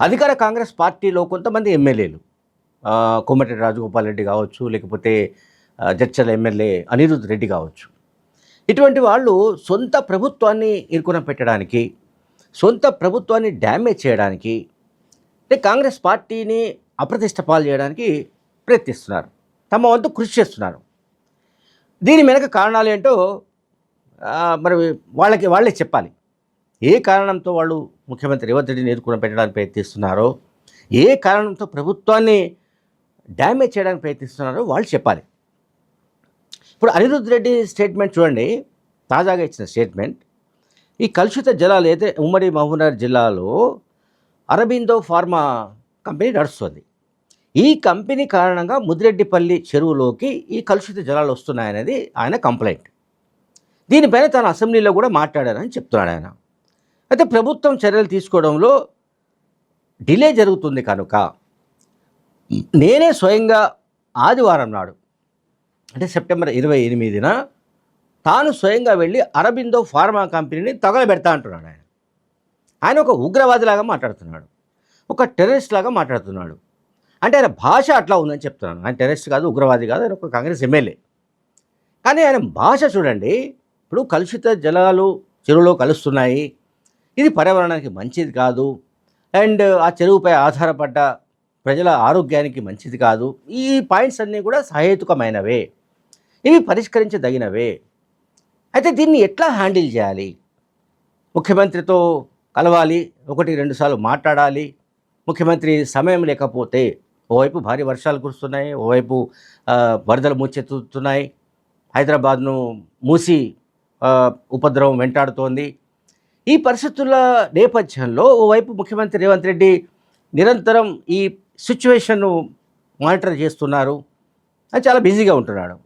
అధికార కాంగ్రెస్ పార్టీలో కొంతమంది ఎమ్మెల్యేలు ఆ, కోమటిరెడ్డి రాజగోపాల్ రెడ్డి కావచ్చు లేకపోతే ఆ, ఎమ్మెల్యే అనిరుద్ రెడ్డి కావచ్చు. ఇటువంటి వాళ్ళు సొంత ప్రభుత్వాన్ని ఇరుకున పెట్టడానికి సొంత ప్రభుత్వాన్ని డ్యామేజ్ చేయడానికి కాంగ్రెస్ పార్టీని అప్రతిష్ట పాలు చేయడానికి ప్రయత్నిస్తున్నారు. తమ వంతు కృషి చేస్తున్నారు. దీని వెనక కారణాలు ఏంటో మరి వాళ్ళకి వాళ్ళే చెప్పాలి. ఏ కారణంతో వాళ్ళు ముఖ్యమంత్రి రేవంత్ రెడ్డిని ఎదుర్కొని పెట్టడానికి ప్రయత్నిస్తున్నారో ఏ కారణంతో ప్రభుత్వాన్ని డ్యామేజ్ చేయడానికి ప్రయత్నిస్తున్నారో వాళ్ళు చెప్పాలి. ఇప్పుడు అనిరుద్ధ్ రెడ్డి స్టేట్మెంట్ చూడండి తాజాగా ఇచ్చిన స్టేట్మెంట్. ఈ కలుషిత జలాలు అయితే ఉమ్మడి మహబూబ్నగర్ జిల్లాలో అరబిందో ఫార్మా కంపెనీ నడుస్తుంది. ఈ కంపెనీ కారణంగా ముదిరెడ్డిపల్లి చెరువులోకి ఈ కలుషిత జలాలు వస్తున్నాయనేది ఆయన కంప్లైంట్. దీనిపైన తన అసెంబ్లీలో కూడా మాట్లాడారని చెప్తున్నాడు ఆయన. అయితే ప్రభుత్వం చర్యలు తీసుకోవడంలో డిలే జరుగుతుంది కనుక నేనే స్వయంగా ఆదివారం నాడు అంటే సెప్టెంబర్ ఇరవై ఎనిమిదిన తాను స్వయంగా వెళ్ళి అరబిందో ఫార్మా కంపెనీని తగలబెడతా అంటున్నాడు ఆయన. ఆయన ఒక ఉగ్రవాదిలాగా మాట్లాడుతున్నాడు ఒక టెర్రరిస్ట్ లాగా మాట్లాడుతున్నాడు. అంటే ఆయన భాష అట్లా ఉందని చెప్తున్నాను. ఆయన టెర్రరిస్ట్ కాదు ఉగ్రవాది కాదు ఆయన ఒక కాంగ్రెస్ ఎమ్మెల్యే. కానీ ఆయన భాష చూడండి ఇప్పుడు కలుషిత జలాలు చెరువులో కలుస్తున్నాయి ఇది పర్యావరణానికి మంచిది కాదు. అండ్ ఆ చెరువుపై ఆధారపడ్డ ప్రజల ఆరోగ్యానికి మంచిది కాదు. ఈ పాయింట్స్ అన్నీ కూడా సహేతుకమైనవే. ఇవి పరిష్కరించదగినవే. అయితే దీన్ని ఎట్లా హ్యాండిల్ చేయాలి? ముఖ్యమంత్రితో కలవాలి ఒకటి రెండు సార్లు మాట్లాడాలి. ముఖ్యమంత్రి సమయం లేకపోతే ఓవైపు భారీ వర్షాలు కురుస్తున్నాయి ఓవైపు వరదలు ముచ్చెత్తుతున్నాయి. హైదరాబాద్ను మూసి ఉపద్రవం వెంటాడుతోంది. ఈ పరిస్థితుల నేపథ్యంలో ఓవైపు ముఖ్యమంత్రి రేవంత్ రెడ్డి నిరంతరం ఈ సిచ్యువేషన్ను మానిటర్ చేస్తున్నారు. అది చాలా బిజీగా ఉంటున్నాడు.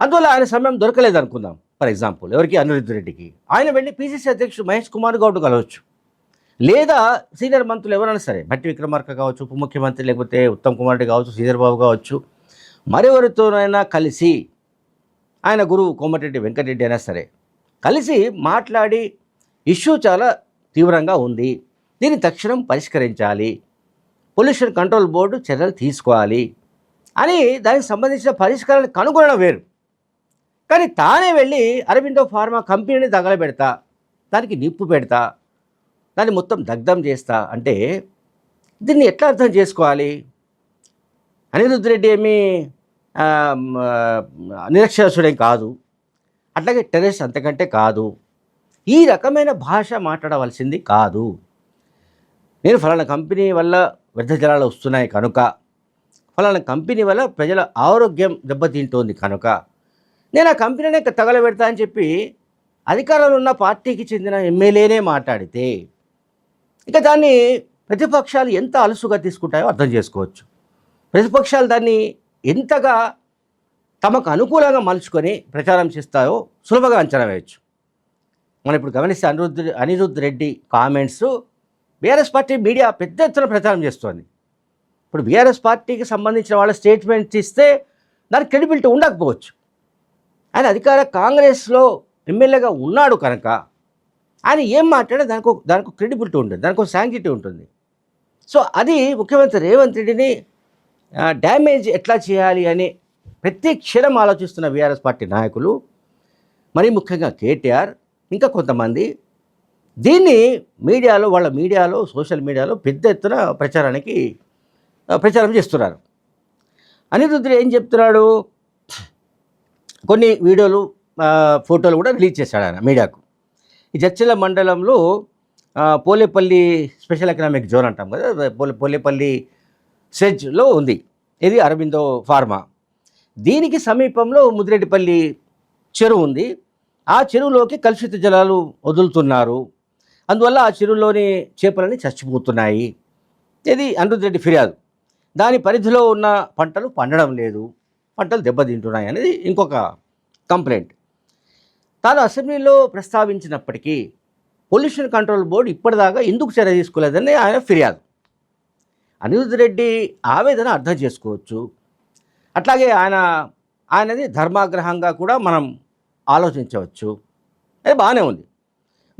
అందువల్ల ఆయన సమయం దొరకలేదు అనుకుందాం. ఫర్ ఎగ్జాంపుల్ ఎవరికి? అనిరుద్ధ రెడ్డికి. ఆయన వెళ్ళి పీసీసీ అధ్యక్షుడు మహేష్ కుమార్ గౌడ్ కలవచ్చు. లేదా సీనియర్ మంత్రులు ఎవరైనా సరే భట్టి విక్రమార్క కావచ్చు ఉప ముఖ్యమంత్రి లేకపోతే ఉత్తమ్ కుమార్ రెడ్డి కావచ్చు శ్రీధర్ బాబు కావచ్చు మరెవరితోనైనా కలిసి ఆయన గురువు కోమటిరెడ్డి వెంకటరెడ్డి అయినా సరే కలిసి మాట్లాడి ఇష్యూ చాలా తీవ్రంగా ఉంది. దీన్ని తక్షణం పరిష్కరించాలి. పొల్యూషన్ కంట్రోల్ బోర్డు చర్యలు తీసుకోవాలి అని దానికి సంబంధించిన పరిష్కారాన్ని కనుగొనడం వేరు. కానీ తానే వెళ్ళి అరవిందో ఫార్మా కంపెనీని తగలబెడతా దానికి నిప్పు పెడతా దాన్ని మొత్తం దగ్ధం చేస్తా అంటే దీన్ని ఎట్లా అర్థం చేసుకోవాలి? అనిరుద్ధ్ రెడ్డి ఏమి ఆ, నిరక్షరాస్యుడేం కాదు. అట్లాగే టెర్రరిస్ట్ అంతకంటే కాదు. ఈ రకమైన భాష మాట్లాడవలసింది కాదు. నేను ఫలానా కంపెనీ వల్ల వ్యర్థ జలాలు వస్తున్నాయి కనుక ఫలానా కంపెనీ వల్ల ప్రజల ఆరోగ్యం దెబ్బతింటోంది కనుక నేను ఆ కంపెనీనే తగలబెడతా అని చెప్పి అధికారంలో ఉన్న పార్టీకి చెందిన ఎమ్మెల్యేనే మాట్లాడితే ఇక దాన్ని ప్రతిపక్షాలు ఎంత అలసుగా తీసుకుంటాయో అర్థం చేసుకోవచ్చు. ప్రతిపక్షాలు దాన్ని ఎంతగా తమకు అనుకూలంగా మలుచుకొని ప్రచారం చేస్తాయో సులభంగా అంచనా వేయచ్చు. మనం ఇప్పుడు గమనిస్తే Aniruddha Anirudh Reddy comments BRS party media పెద్ద ఎత్తున ప్రచారం చేస్తోంది. ఇప్పుడు బీఆర్ఎస్ పార్టీకి సంబంధించిన వాళ్ళ స్టేట్మెంట్స్ ఇస్తే దానికి క్రెడిబిలిటీ ఉండకపోవచ్చు. ఆయన అధికార కాంగ్రెస్లో ఎమ్మెల్యేగా ఉన్నాడు కనుక ఆయన ఏం మాట్లాడే దానికి దానికి క్రెడిబిలిటీ ఉంటుంది దానికి ఒక శాంక్టిటీ ఉంటుంది. సో అది ముఖ్యమంత్రి రేవంత్ రెడ్డిని డ్యామేజ్ ఎట్లా చేయాలి అని ప్రతి క్షణం ఆలోచిస్తున్న బీఆర్ఎస్ పార్టీ నాయకులు మరీ ముఖ్యంగా కేటీఆర్ ఇంకా కొంతమంది దీన్ని మీడియాలో వాళ్ళ మీడియాలో సోషల్ మీడియాలో పెద్ద ఎత్తున ప్రచారానికి ప్రచారం చేస్తున్నారు. అనిరుద్ధుడు ఏం చెప్తున్నాడు? కొన్ని వీడియోలు ఫోటోలు కూడా రిలీజ్ చేశాడు ఆయన మీడియాకు. ఈ చర్చిల మండలంలో పోలేపల్లి స్పెషల్ ఎకనామిక్ జోన్ అంటాం కదా పోలే పోలేపల్లి సెజ్లో ఉంది. ఇది అరబిందో ఫార్మా. దీనికి సమీపంలో ముదిరెడ్డిపల్లి చెరువు ఉంది. ఆ చెరువులోకి కలుషిత జలాలు వదులుతున్నారు. అందువల్ల ఆ చెరువులోని చేపలని చచ్చిపోతున్నాయి. ఇది అనిరుద్ధ్ రెడ్డి ఫిర్యాదు. దాని పరిధిలో ఉన్న పంటలు పండడం లేదు. పంటలు దెబ్బతింటున్నాయి అనేది ఇంకొక కంప్లైంట్. తాను అసెంబ్లీలో ప్రస్తావించినప్పటికీ పొల్యూషన్ కంట్రోల్ బోర్డు ఇప్పటిదాకా ఎందుకు చర్య తీసుకోలేదని ఆయన ఫిర్యాదు. అనిరుద్ధ్ రెడ్డి ఆవేదన అర్థం చేసుకోవచ్చు. అట్లాగే ఆయన ఆయనది ధర్మాగ్రహంగా కూడా మనం ఆలోచించవచ్చు. అది బాగానే ఉంది.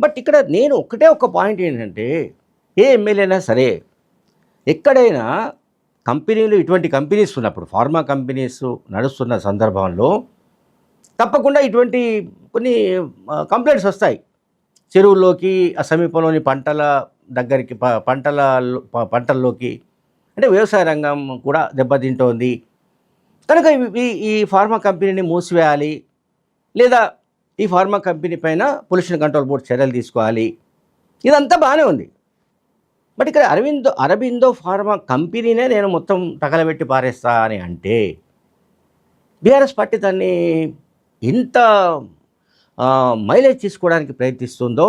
బట్ ఇక్కడ నేను ఒకటే ఒక పాయింట్ ఏంటంటే ఏ ఎమ్మెల్యేనా అయినా సరే ఎక్కడైనా కంపెనీలు ఇటువంటి కంపెనీస్ ఉన్నప్పుడు ఫార్మా కంపెనీస్ నడుస్తున్న సందర్భంలో తప్పకుండా ఇటువంటి కొన్ని కంప్లైంట్స్ వస్తాయి. చెరువుల్లోకి ఆ సమీపంలోని పంటల దగ్గరికి ప- పంటల పంటల్లోకి. అంటే వ్యవసాయ రంగం కూడా దెబ్బతింటోంది. కనుక ఈ- ఈ ఫార్మా కంపెనీని మూసివేయాలి. లేదా ఈ ఫార్మా కంపెనీ పైన పొల్యూషన్ కంట్రోల్ బోర్డు చర్యలు తీసుకోవాలి. ఇదంతా బాగానే ఉంది. బట్ ఇక్కడ అరవిందో అరబిందో ఫార్మా కంపెనీనే నేను మొత్తం తగలబెట్టి పారేస్తా అని అంటే బీఆర్ఎస్ పార్టీ దాన్ని ఎంత మైలేజ్ తీసుకోవడానికి ప్రయత్నిస్తుందో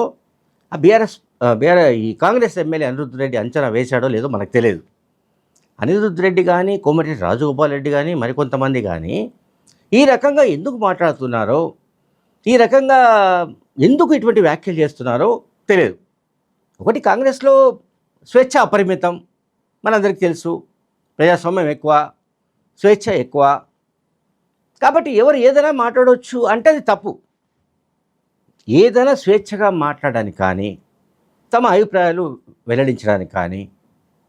ఆ బీఆర్ఎస్ బీఆర్ ఈ కాంగ్రెస్ ఎమ్మెల్యే అనిరుద్ధ్ రెడ్డి అంచనా వేశాడో లేదో మనకు తెలియదు. అనిరుద్ధ్ రెడ్డి కానీ కోమటిరెడ్డి రాజగోపాల్ రెడ్డి కానీ మరికొంతమంది కానీ ఈ రకంగా ఎందుకు మాట్లాడుతున్నారో ఈ రకంగా ఎందుకు ఇటువంటి వ్యాఖ్యలు చేస్తున్నారో తెలియదు. ఒకటి కాంగ్రెస్లో స్వేచ్ఛ అపరిమితం మనందరికీ తెలుసు. ప్రజాస్వామ్యం ఎక్కువ స్వేచ్ఛ ఎక్కువ. కాబట్టి ఎవరు ఏదైనా మాట్లాడవచ్చు అంటే అది తప్పు. ఏదైనా స్వేచ్ఛగా మాట్లాడడానికి కానీ తమ అభిప్రాయాలు వెల్లడించడానికి కానీ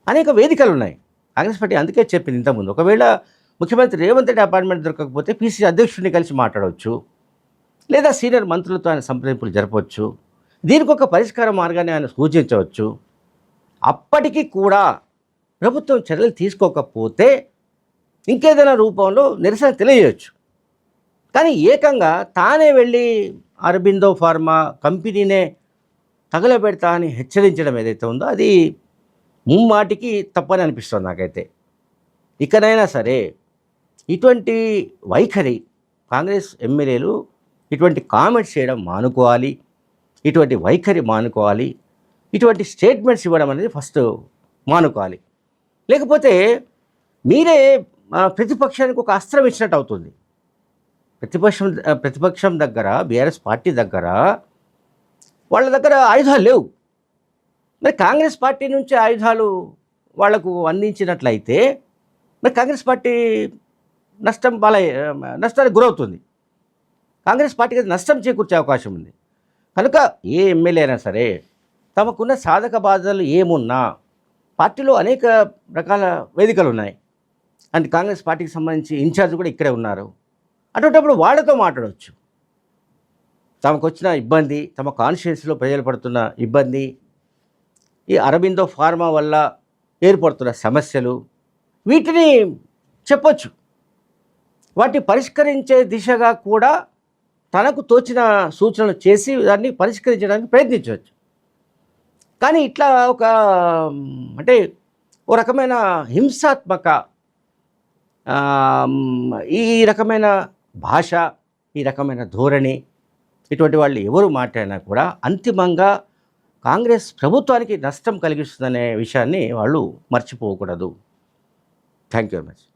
అనేక వేదికలు ఉన్నాయి. కాంగ్రెస్ పార్టీ అందుకే చెప్పింది ఇంతకుముందు. ఒకవేళ ముఖ్యమంత్రి రేవంత్ రెడ్డి అపాయింట్మెంట్ దొరకకపోతే పీసీ అధ్యక్షుడిని కలిసి మాట్లాడవచ్చు. లేదా సీనియర్ మంత్రులతో ఆయన సంప్రదింపులు జరపవచ్చు. దీనికి ఒక పరిష్కార మార్గాన్ని ఆయన సూచించవచ్చు. అప్పటికి కూడా ప్రభుత్వం చర్యలు తీసుకోకపోతే ఇంకేదైనా రూపంలో నిరసన తెలియజేయచ్చు. కానీ ఏకంగా తానే వెళ్ళి అరబిందో ఫార్మా కంపెనీనే తగలబెడతా అని హెచ్చరించడం ఏదైతే ఉందో అది ముమ్మాటికి తప్పని అనిపిస్తుంది నాకైతే. ఇకనైనా సరే ఇటువంటి వైఖరి కాంగ్రెస్ ఎమ్మెల్యేలు ఇటువంటి కామెంట్స్ చేయడం మానుకోవాలి. ఇటువంటి వైఖరి మానుకోవాలి. ఇటువంటి స్టేట్మెంట్స్ ఇవ్వడం అనేది ఫస్ట్ మానుకోవాలి. లేకపోతే మీరే ప్రతిపక్షానికి ఒక అస్త్రం ఇచ్చినట్టు అవుతుంది. ప్రతిపక్షం ప్రతిపక్షం దగ్గర బీఆర్ఎస్ పార్టీ దగ్గర వాళ్ళ దగ్గర ఆయుధాలు లేవు. మరి కాంగ్రెస్ పార్టీ నుంచి ఆయుధాలు వాళ్ళకు అందించినట్లయితే మరి కాంగ్రెస్ పార్టీ నష్టం బాల నష్టానికి గురవుతుంది. కాంగ్రెస్ పార్టీకి అది నష్టం చేకూర్చే అవకాశం ఉంది. కనుక ఏ ఎమ్మెల్యే అయినా సరే తమకున్న సాధక బాధలు ఏమున్నా పార్టీలో అనేక రకాల వేదికలు ఉన్నాయి. అండ్ కాంగ్రెస్ పార్టీకి సంబంధించి ఇన్ఛార్జ్ కూడా ఇక్కడే ఉన్నారు. అటువంటిప్పుడు వాళ్ళతో మాట్లాడవచ్చు తమకు వచ్చిన ఇబ్బంది తమ కాన్షియన్స్లో ప్రజలు పడుతున్న ఇబ్బంది ఈ అరబిందో ఫార్మా వల్ల ఏర్పడుతున్న సమస్యలు వీటిని చెప్పొచ్చు. వాటిని పరిష్కరించే దిశగా కూడా తనకు తోచిన సూచనలు చేసి దాన్ని పరిష్కరించడానికి ప్రయత్నించవచ్చు. కానీ ఇట్లా ఒక అంటే ఓ రకమైన హింసాత్మక ఈ రకమైన భాష ఈ రకమైన ధోరణి ఇటువంటి వాళ్ళు ఎవరు మాట్లాడినా కూడా అంతిమంగా కాంగ్రెస్ ప్రభుత్వానికి నష్టం కలిగిస్తుందనే విషయాన్ని వాళ్ళు మర్చిపోకూడదు. Thank you very much.